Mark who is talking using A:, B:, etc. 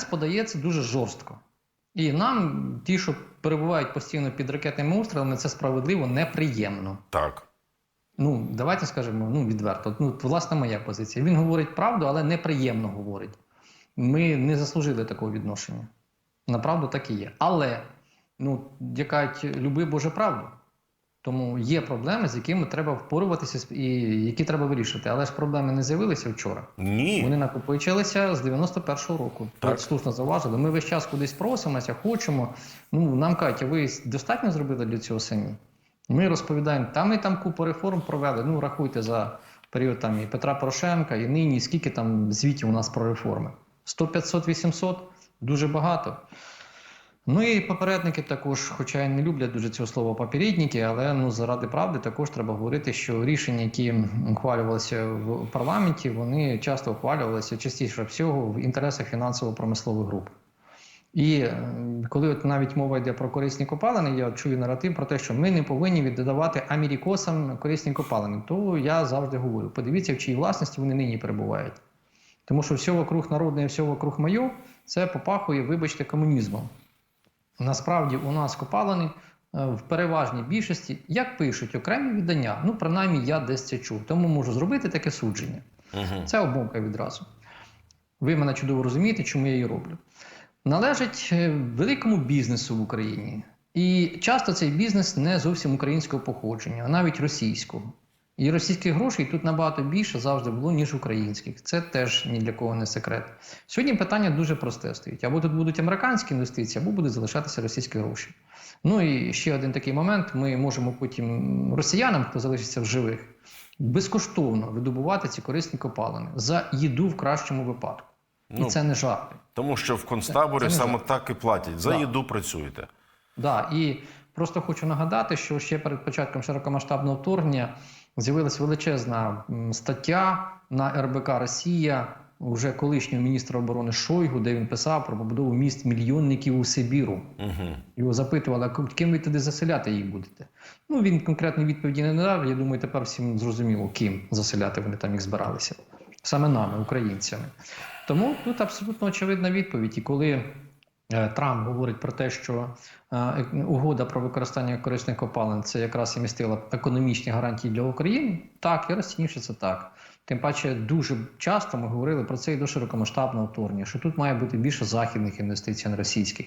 A: сенс подається дуже жорстко. І нам, ті, що перебувають постійно під ракетними обстрілами, це справедливо неприємно.
B: Так.
A: Ну, давайте скажемо ну, відверто. Ну, власне, моя позиція. Він говорить правду, але неприємно говорить. Ми не заслужили такого відношення. Направду так і є. Але, ну, як люби Боже правду. Тому є проблеми, з якими треба впоруватися і які треба вирішити. Але ж проблеми не з'явилися вчора.
B: Ні.
A: Вони накопичилися з 91-го року.
B: Так.
A: Ви слушно зауважили. Ми весь час кудись просимося, хочемо. Ну нам кажуть, а ви достатньо зробили для цього самі? Ми розповідаємо, там ми там купу реформ провели. Ну рахуйте за період там і Петра Порошенка, і нині скільки там звітів у нас про реформи? 100, 500, 800? Дуже багато. Ну і попередники також, хоча й не люблять дуже цього слова попередники, але ну заради правди також треба говорити, що рішення, які ухвалювалися в парламенті, вони часто ухвалювалися частіше всього в інтересах фінансово-промислових груп. І е, коли от навіть мова йде про корисні копалини, я чую наратив про те, що ми не повинні віддавати америкосам корисні копалини, то я завжди говорю: подивіться, в чиїй власності вони нині перебувають. Тому що все вокруг народне, все вокруг моє, це попахує, вибачте, комунізмом. Насправді у нас копалини е, в переважній більшості, як пишуть окремі віддання, ну принаймні я десь це чув, тому можу зробити таке судження.
B: Угу.
A: Це обмовка відразу. Ви мене чудово розумієте, чому я її роблю. Належить е, великому бізнесу в Україні. І часто цей бізнес не зовсім українського походження, а навіть російського. І російських грошей тут набагато більше завжди було, ніж українських. Це теж ні для кого не секрет. Сьогодні питання дуже просте стоїть: або тут будуть американські інвестиції, або будуть залишатися російські гроші. Ну і ще один такий момент: ми можемо потім росіянам, хто залишиться в живих, безкоштовно видобувати ці корисні копалини за їду в кращому випадку.
B: Ну,
A: і це не жарти.
B: Тому що в концтаборі
A: Це не
B: саме
A: жарт.
B: так і платять. За
A: Да.
B: їду працюєте.
A: Да, і просто хочу нагадати, що ще перед початком широкомасштабного вторгнення з'явилася величезна стаття на РБК Росія, вже колишнього міністра оборони Шойгу, де він писав про побудову міст мільйонників у Сибіру.
B: Угу.
A: Його запитували, а ким ви туди заселяти їх будете? Ну він конкретної відповіді не дав. Я думаю, тепер всім зрозуміло, ким заселяти вони там їх збиралися. Саме нами, українцями. Тому тут абсолютно очевидна відповідь. І коли Трамп говорить про те, що е, угода про використання корисних копалин це якраз і містила економічні гарантії для України, так, я розцінюю, що це так. Тим паче, дуже часто ми говорили про це і до широкомасштабного вторгнення, що тут має бути більше західних інвестицій, на російських.